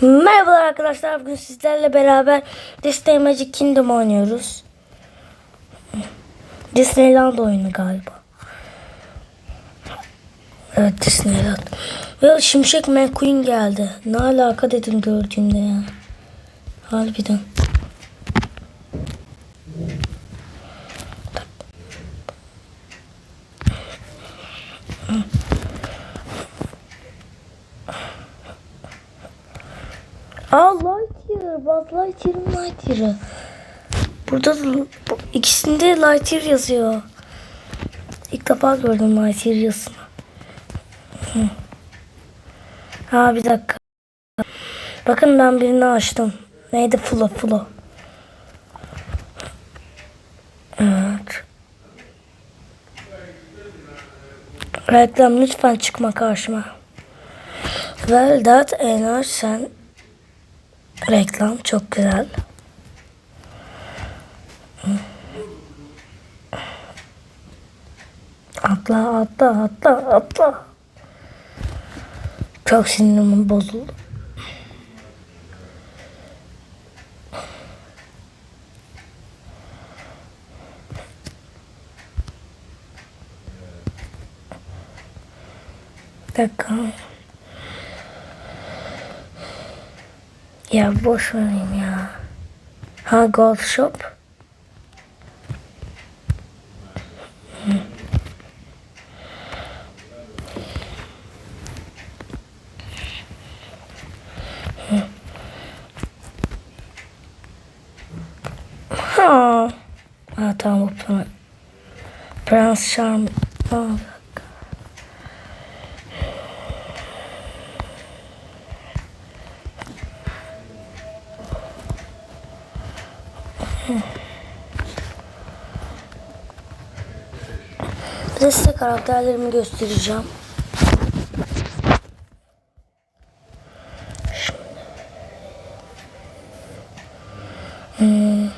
Merhabalar arkadaşlar. Bugün sizlerle beraber Disney Magic Kingdom oynuyoruz. Disneyland oyunu galiba. Evet Disneyland. Ve Şimşek McQueen geldi. Ne alaka dedim gördüğümde ya. Harbiden. Aa Lightyear'ın Lightyear'ı. Burada da bu- ikisinde Lightyear yazıyor. İlk defa gördüm Lightyear yazısını. Ha bir dakika. Bakın ben birini açtım. Neydi? Flo Flo. Evet. Reklam lütfen çıkma karşıma. Well that Enar sen Reklam çok güzel. Atla atla atla atla. Çok sinirim bozuldu. Bir dakika. Ya boş vereyim ya. Ha golf shop. Ha. Ha tamam bu. Prens Charm. Ha, dakika. Size karakterlerimi göstereceğim. Hmm.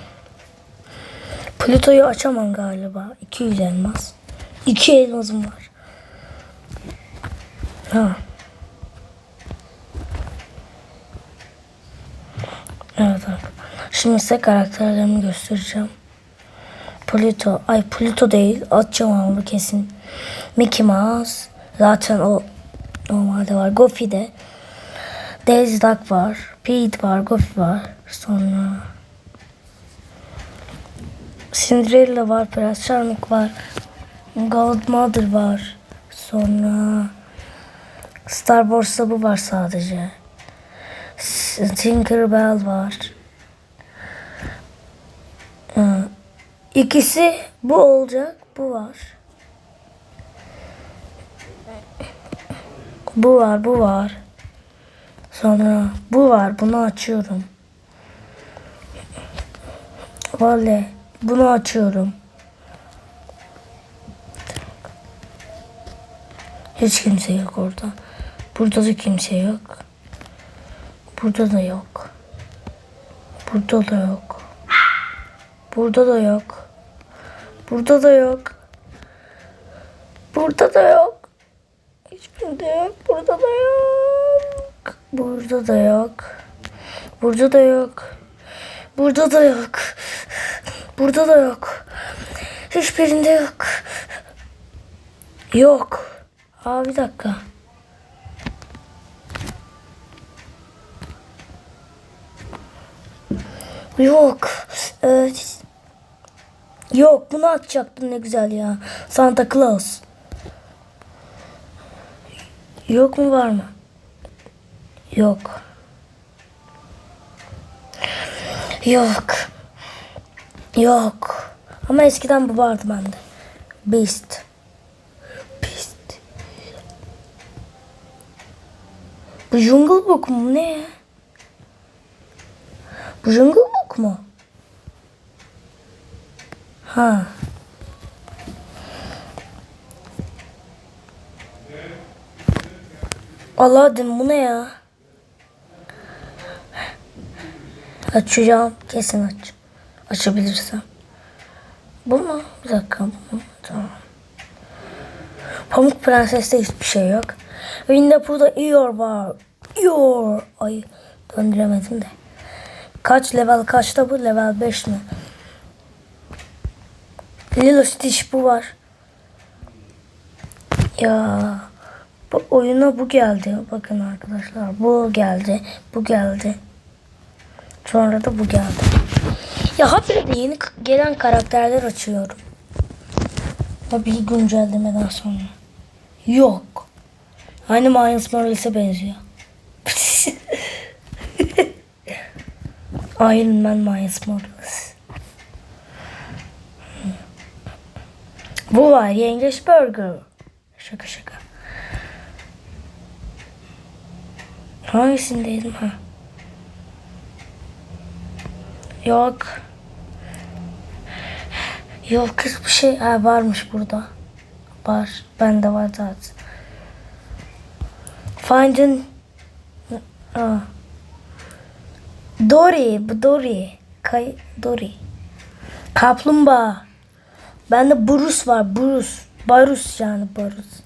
Pluto'yu açamam galiba. 200 elmas. 2 elmasım var. Ha. Evet. Şimdi size karakterlerimi göstereceğim. Pluto. Ay Pluto değil. Atacağım onu kesin. Mickey Mouse. Zaten o normalde var. Goofy de. Daisy Duck var. Pete var. Goofy var. Sonra Cinderella var. Prens Charming var. Godmother var. Sonra Star Wars'ta bu var sadece. Tinkerbell var. Ee, İkisi bu olacak. Bu var. Bu var, bu var. Sonra bu var. Bunu açıyorum. Vallahi bunu açıyorum. Hiç kimse yok orada. Burada da kimse yok. Burada da yok. Burada da yok. Burada da yok. Burada da yok. Burada da yok. Hiçbirinde yok. Burada da yok. Burada da yok. Burada da yok. Burada da yok. Burada da yok. Hiçbirinde yok. Yok. Aa bir dakika. Yok. Ee, yok bunu atacaktım ne güzel ya. Santa Claus. Yok mu var mı? Yok. Yok. Yok. Ama eskiden bu vardı bende. Beast. Beast. Bu Jungle Book mu ne? Bu Jungle Book mu? Ha. Aladdin bu ne ya? Açacağım. Kesin aç. Açabilirsem. Bu mu? Bir dakika. Bu mu? Tamam. Pamuk Prenses'te hiçbir şey yok. Winnie Pooh'da Eeyore var. Eeyore. Ay Döndüremedim de. Kaç level kaçta bu? Level 5 mi? Lilo Stitch bu var. Ya bu oyuna bu geldi. Bakın arkadaşlar bu geldi. Bu geldi. Sonra da bu geldi. Ya habire yeni k- gelen karakterler açıyorum. Bir güncellemeden sonra. Yok. Aynı Miles Morales'e benziyor. Iron Man Miles Morales. Bu var yengeç burger. Şaka şaka. Hangisindeydim ha? Yok. Yok kız bir şey ha, varmış burada. Var. Bende var zaten. Finding Aa. Dory, bu Dory. Kay Dory. Kaplumbağa. Bende Bruce var, Bruce. Barus yani Barus.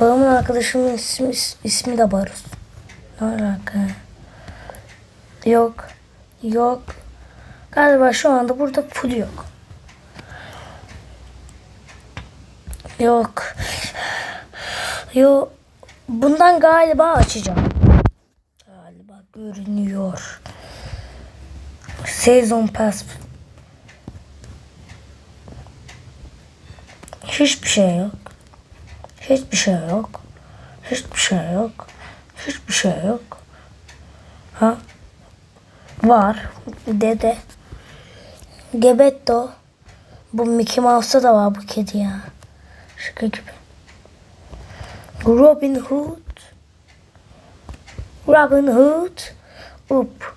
Babamın arkadaşımın ismi, ismi de Barus. Ne alaka? Yok. Yok. Galiba şu anda burada full yok. Yok. Yok. Bundan galiba açacağım. Galiba görünüyor. Sezon Pass. Hiçbir şey yok. Hiçbir şey yok. Hiçbir şey yok. Hiçbir şey yok. Ha? Var. Dede. Gebetto. Bu Mickey Mouse'da da var bu kedi ya. Şaka gibi. Robin Hood. Robin Hood. Up.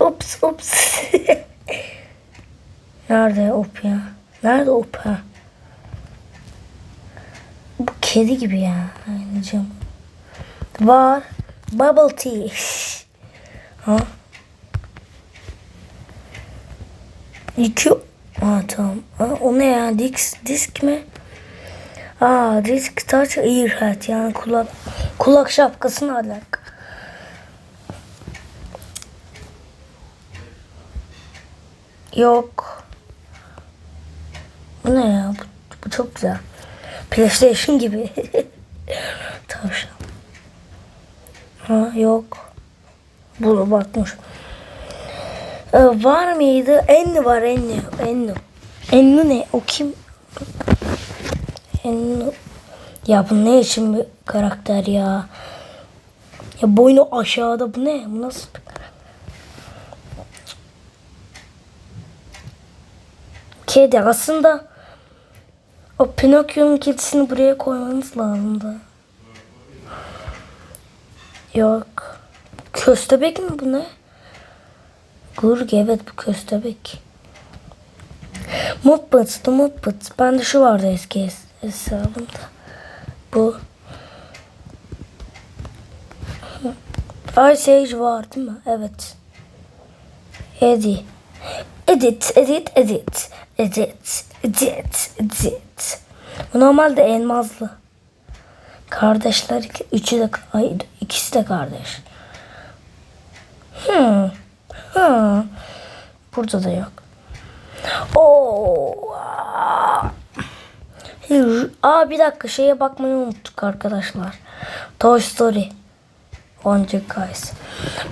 Ups ups. Nerede up ya? Nerede up ha? Kedi gibi ya. Anneciğim. Var. Bubble tea. ha? İki. Ha tamam. Ha, o ne ya? Disk, disk mi? Aa, disk touch earhead yani kulak kulak şapkasını alak. Yok. Bu ne ya? Bu, bu çok güzel. PlayStation gibi. Tavşan. Ha yok. Bunu bakmış. Ee, var mıydı? Enli var Enli. Enli. Enli ne? O kim? Enli. Ya bu ne için bir karakter ya? Ya boynu aşağıda bu ne? Bu nasıl bir karakter? Kedi aslında o Pinokyo'nun kedisini buraya koymanız lazımdı. Yok. Köstebek mi bu ne? Gurg evet bu köstebek. Muppets, The Muppets. Bende şu vardı eski hes- hesabımda. Bu. Ice Age var değil mi? Evet. Eddie. Edit, edit, edit. Edit, edit, edit. Bu normalde elmazlı. Kardeşler iki- üçü de hayır, ikisi de kardeş. Hmm. Hmm. Burada da yok. Oo. Aa bir dakika şeye bakmayı unuttuk arkadaşlar. Toy Story. Oncuk Guys.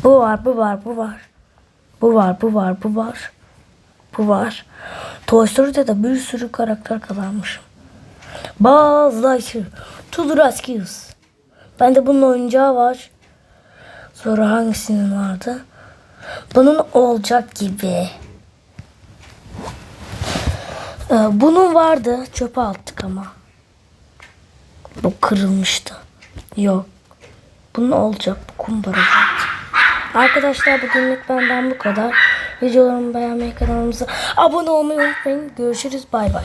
Bu var, bu var, bu var. Bu var, bu var, bu var. Bu var. Toy Story'de de bir sürü karakter kazanmışım. To the Rescues. Bende bunun oyuncağı var. Sonra hangisinin vardı? Bunun olacak gibi. Ee, bunun vardı. Çöpe attık ama. Bu kırılmıştı. Yok. Bunun olacak. Bu kumbara. Arkadaşlar bugünlük benden bu kadar. Videolarımı beğenmeyi kanalımıza abone olmayı unutmayın. Görüşürüz. Bay bay.